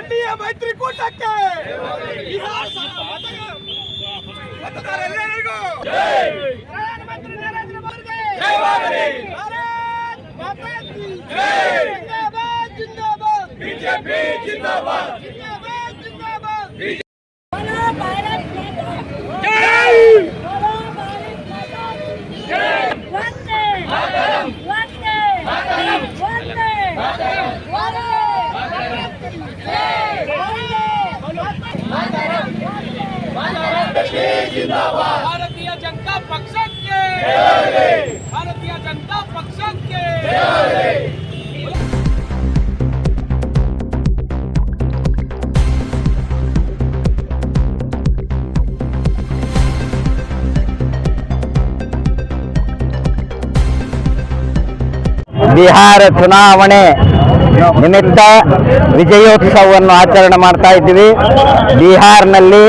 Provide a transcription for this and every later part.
NDA ಮೈತ್ರಿಕೂಟಕ್ಕೆ ಮತದಾರರೆಲ್ಲರಿಗೂ ಪ್ರಧಾನಮಂತ್ರಿ ನರೇಂದ್ರ ಮೋದಿ ಭಾರತ್ ಮಾತಾ ಜಿಂದಾಬಾದ್ ಬಿಜೆಪಿ ಜಿಂದಾಬಾದ್ भारतीय जनता पक्ष के। भारतीय जनता पक्ष के। ಬಿಹಾರ ಚುನಾವಣೆ ನಿಮಿತ್ತ ವಿಜಯೋತ್ಸವವನ್ನು ಆಚರಣೆ ಮಾಡ್ತಾ ಇದ್ದೀವಿ. ಬಿಹಾರ್ನಲ್ಲಿ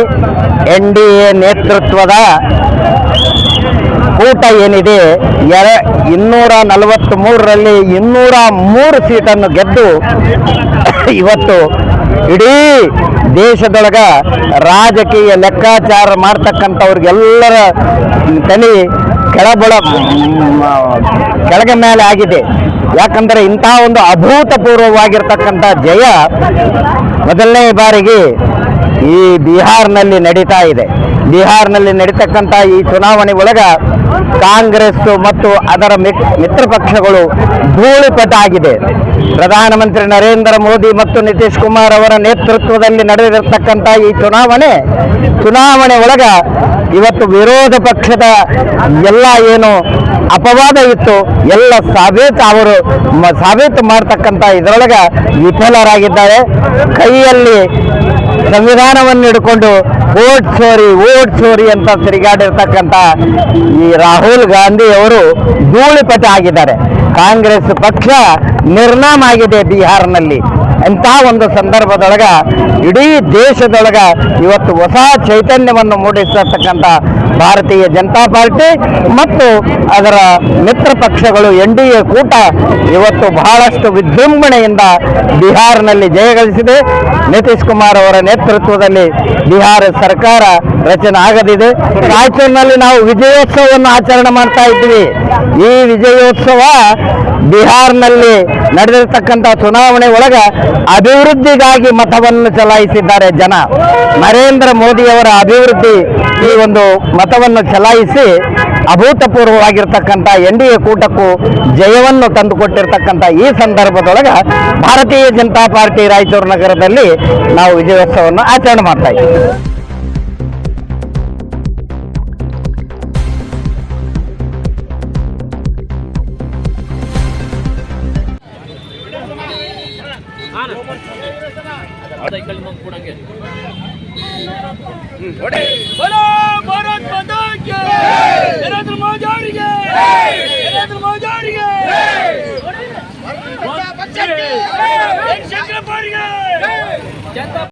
ಎನ್ ಡಿ ಎ ನೇತೃತ್ವದ ಕೂಟ ಏನಿದೆ, ಎರ ಇನ್ನೂರ ನಲವತ್ತ್ ಮೂರರಲ್ಲಿ ಇನ್ನೂರ ಮೂರು ಸೀಟನ್ನು ಗೆದ್ದು ಇವತ್ತು ಇಡೀ ದೇಶದೊಳಗ ರಾಜಕೀಯ ಲೆಕ್ಕಾಚಾರ ಮಾಡ್ತಕ್ಕಂಥವ್ರಿಗೆಲ್ಲರ ತಲೆ ಕೆಳಬಳ, ಕೆಳಗೆ ಮೇಲೆ ಆಗಿದೆ. ಯಾಕಂದರೆ ಇಂತಹ ಒಂದು ಅಭೂತಪೂರ್ವವಾಗಿರ್ತಕ್ಕಂಥ ಜಯ ಮೊದಲನೇ ಬಾರಿಗೆ ಈ ಬಿಹಾರ್ನಲ್ಲಿ ನಡೀತಾ ಇದೆ. ಬಿಹಾರ್ನಲ್ಲಿ ನಡೀತಕ್ಕಂಥ ಈ ಚುನಾವಣೆ ಒಳಗ ಕಾಂಗ್ರೆಸ್ ಮತ್ತು ಅದರ ಮಿತ್- ಮಿತ್ರ ಪಕ್ಷಗಳು ಧೂಳಿಪಟ ಆಗಿದೆ ಪ್ರಧಾನಮಂತ್ರಿ ನರೇಂದ್ರ ಮೋದಿ ಮತ್ತು ನಿತೀಶ್ ಕುಮಾರ್ ಅವರ ನೇತೃತ್ವದಲ್ಲಿ ನಡೆದಿರತಕ್ಕಂಥ ಈ ಚುನಾವಣೆ ಚುನಾವಣೆ ಒಳಗ ಇವತ್ತು ವಿರೋಧ ಪಕ್ಷದ ಎಲ್ಲ ಏನು ಅಪವಾದ ಇತ್ತು, ಎಲ್ಲ ಸಾಬೀತು ಅವರು ಸಾಬೀತು ಮಾಡ್ತಕ್ಕಂಥ ಇದರೊಳಗ ವಿಫಲರಾಗಿದ್ದಾರೆ. ಕೈಯಲ್ಲಿ ಸಂವಿಧಾನವನ್ನು ಹಿಡ್ಕೊಂಡು ಓಟ್ ಚೋರಿ ಓಟ್ ಚೋರಿ ಅಂತ ತಿರುಗಾಡಿರ್ತಕ್ಕಂಥ ಈ ರಾಹುಲ್ ಗಾಂಧಿ ಅವರು ಧೂಳಿಪಟ ಆಗಿದ್ದಾರೆ. ಕಾಂಗ್ರೆಸ್ ಪಕ್ಷ ನಿರ್ನಾಮ ಆಗಿದೆ ಬಿಹಾರ್ನಲ್ಲಿ. ಇಂಥ ಒಂದು ಸಂದರ್ಭದೊಳಗ ಇಡೀ ದೇಶದೊಳಗ ಇವತ್ತು ಹೊಸ ಚೈತನ್ಯವನ್ನು ಮೂಡಿಸತಕ್ಕಂಥ ಭಾರತೀಯ ಜನತಾ ಪಾರ್ಟಿ ಮತ್ತು ಅದರ ಮಿತ್ರ ಪಕ್ಷಗಳು ಎನ್ ಡಿ ಎ ಕೂಟ ಇವತ್ತು ಬಹಳಷ್ಟು ವಿಜೃಂಭಣೆಯಿಂದ ಬಿಹಾರ್ನಲ್ಲಿ ಜಯಗಳಿಸಿದೆ ನಿತೀಶ್ ಕುಮಾರ್ ಅವರ ನೇತೃತ್ವದಲ್ಲಿ ಬಿಹಾರ ಸರ್ಕಾರ ರಚನೆ ಆಗದಿದೆ. ರಾಯಚೂರಿನಲ್ಲಿ ನಾವು ವಿಜಯೋತ್ಸವವನ್ನು ಆಚರಣೆ ಮಾಡ್ತಾ ಇದ್ವಿ ಈ ವಿಜಯೋತ್ಸವ ಬಿಹಾರ್ನಲ್ಲಿ ನಡೆದಿರ್ತಕ್ಕಂಥ ಚುನಾವಣೆ ಒಳಗ ಅಭಿವೃದ್ಧಿಗಾಗಿ ಮತವನ್ನು ಚಲಾಯಿಸಿದ್ದಾರೆ ಜನ. ನರೇಂದ್ರ ಮೋದಿಯವರ ಅಭಿವೃದ್ಧಿ ಈ ಒಂದು ಮತವನ್ನು ಚಲಾಯಿಸಿ ಅಭೂತಪೂರ್ವವಾಗಿರ್ತಕ್ಕಂಥ ಎನ್ ಡಿ ಎ ಕೂಟಕ್ಕೂ ಜಯವನ್ನು ತಂದುಕೊಟ್ಟಿರ್ತಕ್ಕಂಥ ಈ ಸಂದರ್ಭದೊಳಗೆ ಭಾರತೀಯ ಜನತಾ ಪಾರ್ಟಿ ರಾಯಚೂರು ನಗರದಲ್ಲಿ ನಾವು ವಿಜಯೋತ್ಸವವನ್ನು ಆಚರಣೆ ಮಾಡ್ತಾ ಇದ್ದೀವಿ. सायकल मग पुढे गेले बोला भारत माता की नरेंद्र मोदी आरी गे नरेंद्र मोदी आरी गे भारत माता की शंकर पारी गे जनता